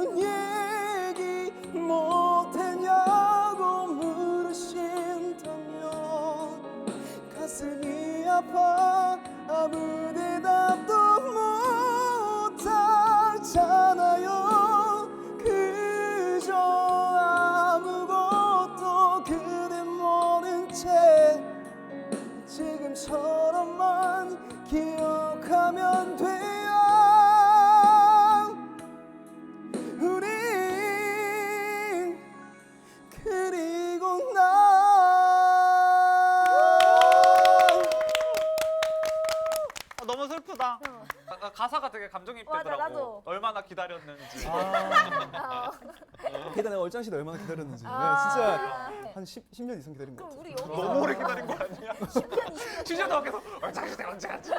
왜 그런 얘기 못했냐고 물으신다면 가슴이 아파 아무 대답도 못하잖아요. 그저 아무것도 그대 모른 채 지금처럼만 기억하면 너무 슬프다. 아, 아, 가사가 되게 감정이입되더라고. 맞아, 나도. 얼마나 기다렸는지. 게다가 얼짱 씨도 얼마나 기다렸는지 네, 아. 진짜 한 10, 10년 이상 기다린 것 그럼 같아요 우리 여기서 너무 오래 기다린 거 아니야? 10년, 20년 시즌도 밖에서 얼짱 시대 언제 하지?